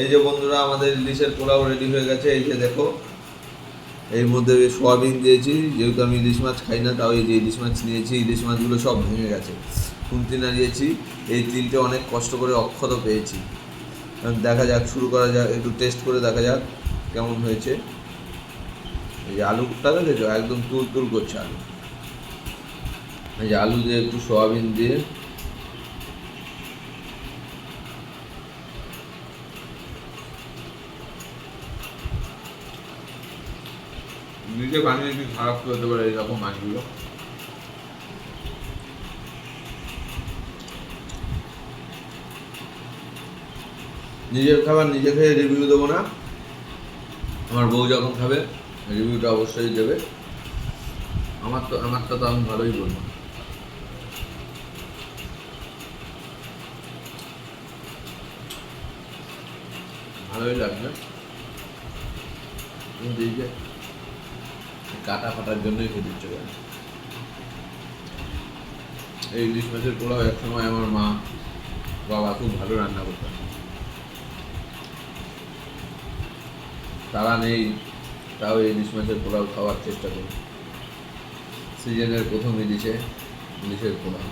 এই যে বন্ধুরা, আমাদের ইলিশের পোলাও রেডি হয়ে গেছে। এই যে দেখো, এর মধ্যে সোয়াবিন দিয়েছি। যেহেতু আমি ইলিশ মাছ খাই না, তাও এই যে ইলিশ মাছ নিয়েছি। ইলিশ মাছগুলো সব ভেঙে গেছে। খুন্তি নাড়িয়েছি। এই তিলটা অনেক কষ্ট করে অক্ষত পেয়েছি। দেখা যাক, শুরু করা যাক, একটু টেস্ট করে দেখা যাক কেমন হয়েছে। এই যে আলুটা দেখেছ? একদম তুল তুল করছে আলু। এই যে আলু দিয়ে একটু সোয়াবিন দিয়ে নিজে বানিয়ে কি খারাপ করতে পারে এইরকম মাছগুলো? নিজের খাবার নিজে খেয়ে রিভিউ দেবো না? আমার বউ যখন খাবে রিভিউটা অবশ্যই দেবে। আমার তো আমারটা তো আমি ভালোই বলব ভালোই লাগবে। যে কাটা ফাটার জন্যই ইচ্ছে করে এই ইলিশ মাছের পোলাও এক সময় আমার মা বাবা খুব ভালো রান্না করতেন। তারা নেই, তাও ইলিশ মাছের পোলাও খাওয়ার চেষ্টা করি। সিজনের প্রথম ইলিশে ইলিশের পোলাও।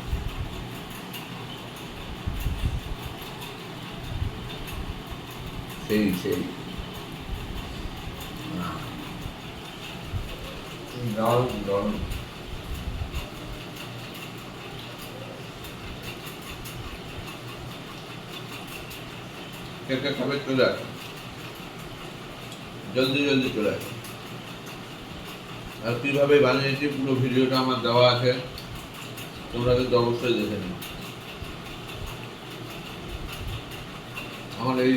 সেই সেই। আহ। দারুণ দারুণ কে কে খাবে চলে আসো। জলদি জলদি চলে আসো। আর কীভাবে বানিয়েছি পুরো ভিডিওটা আমার দেওয়া আছে, তোমরা কিন্তু অবশ্যই দেখে নিও। আমার এই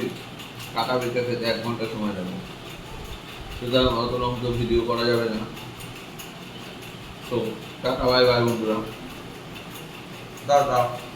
কাটা বেঁচে এক ঘণ্টা সময় যাবে সুতরাং অত লং ভিডিও করা যাবে না। তো টাটা বাই বাই বন্ধুরা দাও।